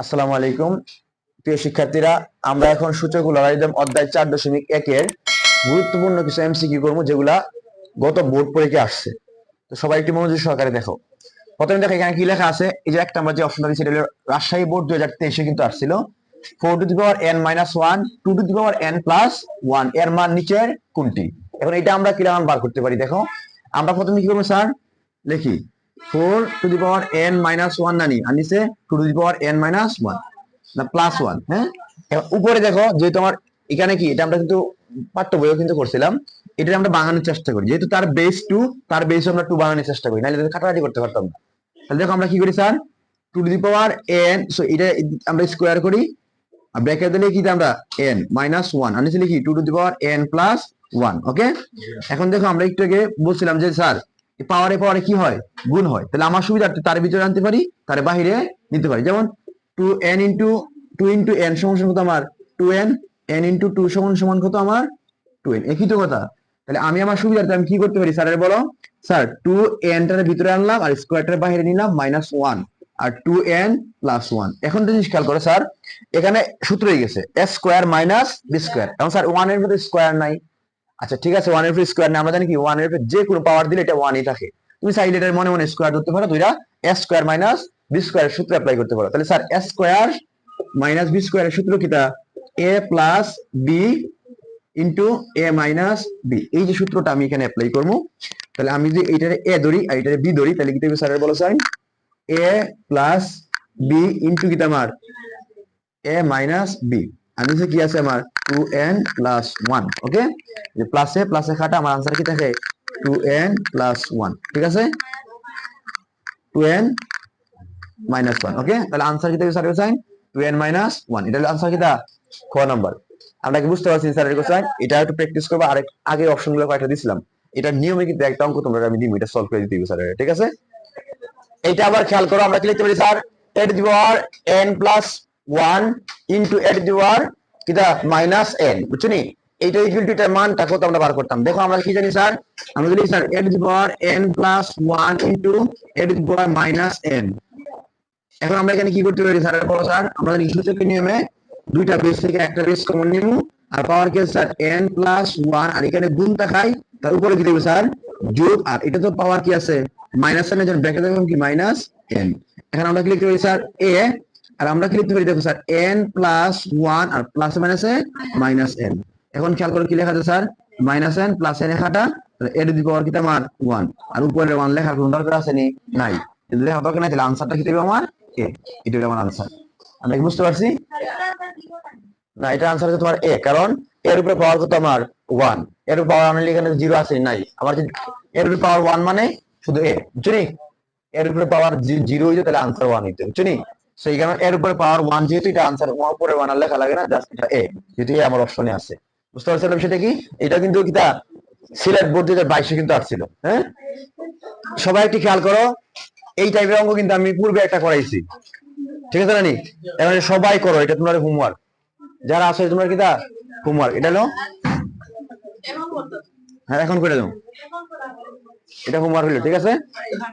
আসসালামু আলাইকুম। প্রিয় শিক্ষার্থীরা, আমরা এখন সূচক লগারিদম অধ্যায় চার দশমিক একের গুরুত্বপূর্ণ কিছু এমসিকিউ করব, যেগুলা গত বোর্ড পরীক্ষা আসছে। তো সবাই একটু মনোযোগ সহকারে দেখো। প্রথমে দেখো এখানে কি লেখা আছে? এই যে একটা আমরা যে অপশনটা দিচ্ছি হলো রাজশাহী বোর্ড দুই হাজার তেইশে কিন্তু আসছিল। Four to the power N minus one two to the power N plus ওয়ানের মান নিচের কোনটি? এখন এটা আমরা কীরকম বার করতে পারি, দেখো। আমরা প্রথমে কি করব, স্যার? লিখি। Four to the power N minus one নানি। আর নিচে two to the power N minus one না প্লাস ওয়ান হ্যাঁ? উপরে দেখো যেহেতু আমার এখানে কি এটা আমরা কিন্তু পাঠ্য বইও কিন্তু করছিলাম এটা আমরা বানানোর চেষ্টা করি। যেহেতু তার বেস টু তার বেস আমরা টু বানানোর চেষ্টা করি নাহলে কাটাকাটি করতে পারতাম না। তাহলে দেখো আমরা কি করি sir? Two to the power N so এটা আমরা স্কোয়ার করি আর ব্র্যাকেট দিলে কি আমরা এন মাইনাস ওয়ান নিচে লিখি two to the power N plus one okay এখন দেখো আমরা একটু আগে বলছিলাম যে স্যার পাওয়ারে পাওয়ারে কি হয়? গুণ হয়। তাহলে আমার সুবিধার্থে তার ভিতরে আনতে পারি, তার বাহিরে নিতে পারি। যেমন two N into two into N সমান সমান কত আমার? Two N N into two সমান সমান কত আমার? টু এন একই তো কথা। তাহলে আমি আমার সুবিধার্থে আমি কি করতে পারি? স্যারের বলো। স্যার টু এনটার ভিতরে আনলাম আর স্কোয়ারটার বাইরে নিলাম মাইনাস ওয়ান আর টু এন প্লাস ওয়ান এখন তো জিনিস খেয়াল করো স্যার। এখানে সূত্র হয়ে গেছে। S square minus B square এখন স্যার ওয়ানের মধ্যে স্কোয়ার নাই। আচ্ছা ঠিক আছে ওয়ানের স্কোয়ার না আমরা জানি কি ওয়ানের যে কোনো পাওয়ার দিলে এটা ওয়ানই থাকে। তুমি চাইলে এটার মনে মনে স্কোয়ার ধরতে পারো, দুইটা S square minus B square সূত্র অ্যাপ্লাই করতে পারো। তাহলে sir S square minus B square সূত্র কিটা A plus B into A minus B এই যে সূত্রটা আমি এখানে অ্যাপ্লাই করব, তাহলে আমি যদি এইটারে এ ধরি আর এইটারে বি ধরি, তাহলে কি দেবে স্যারের বলো sign A plus B into কিটা আমার? এ মাইনাস বি আর নিচে কি আছে আমার? Two N plus one okay যে প্লাসে প্লাসে খাটা, আমার আনসার কি থাকে? টু এন প্লাস ওয়ান ঠিক আছে? Two N minus one okay তাহলে আনসার কি থাকে sir sign two N minus one এটা আনসার কিটা খ নাম্বার আমরা কি বুঝতে পারছি স্যারের কোসাইন এটা একটু প্র্যাকটিস করব, আরেক, আগে অপশনগুলো কয়েকটা দিছিলাম। এটা নিয়মে কিন্তু একটা অঙ্ক তোমরা আমি দিব এটা সলভ করে দিতে স্যার ঠিক আছে? এটা আবার খেয়াল করো, আমরা কি লিখতে পারি sir? Eight the power N plus one into eight the power কিটা মাইনাস এন বুঝছ নি এইটা ইকুয়াল টু এটার মানটা কত আমরা বার করতাম। দেখো আমরা কি জানি স্যার? আমরা জানি sir eight the power N plus one into eight the power minus N এখন আমরা এখানে কি করতে পারি স্যার? বলো স্যার, আমরা সূচকের নিয়মে দুইটা বেস থেকে একটা বেস কমন নিব, আর পাওয়ার কে স্যার এন প্লাস ওয়ান আর এখানে গুণ দেখাই, তার উপরে কি দেবে স্যার? যোগ আর এটা তো পাওয়ার কি আছে? মাইনাস এর জন্য ব্র্যাকেট কি? মাইনাস এন এখন আমরা কি পারি স্যার? এ আর আমরা কি লিখতে পারি? দেখো স্যার এন প্লাস ওয়ান আর প্লাস মাইনাসে মাইনাস এন এখন খেয়াল করে কি লেখা আছে sir? Minus N plus N লেখাটা এর আমার? ওয়ান আর উপরে ওয়ান লেখার কোনো দরকার আছে নি? নাই। লেখা দরকার নাই, তাহলে আনসারটা কি দেবে আমার? এটা আমার আনসার আমরা কি বুঝতে পারছি? না, এটা আনসার হচ্ছে তোমার এ কারণ এর উপরে পাওয়ার কত আমার ওয়ানের উপরে পাওয়ার আনলে এখানে জিরো আছে, নাই। আমার এর উপরে পাওয়ার ওয়ান মানে শুধু এ বুঝছ? এর উপরে পাওয়ার জিরো হইতো তাহলে আনসার ওয়ান হইতো বুঝছ এর উপরে পাওয়ার ওয়ান যেহেতু এটা আনসার ওয়ান উপরে ওয়ান লেখা লাগে না জাস্ট এটা এ আমার অপশনে আছে। বুঝতে সেটা কি? এটা কিন্তু কিতা? সিলেট বোর্ড বাইশে কিন্তু আসছিল হ্যাঁ? সবাই একটু খেয়াল করো, এই টাইপের অঙ্ক কিন্তু আমি পূর্বে একটা করাইছি। ঠিক আছে নানি এবারে সবাই করো, এটা তোমার হোমওয়ার্ক যারা আছে তোমার কিতা? হোমওয়ার্ক এটা হলো হ্যাঁ এখন করে দাও এটা হোমওয়ার্ক হলো, ঠিক আছে?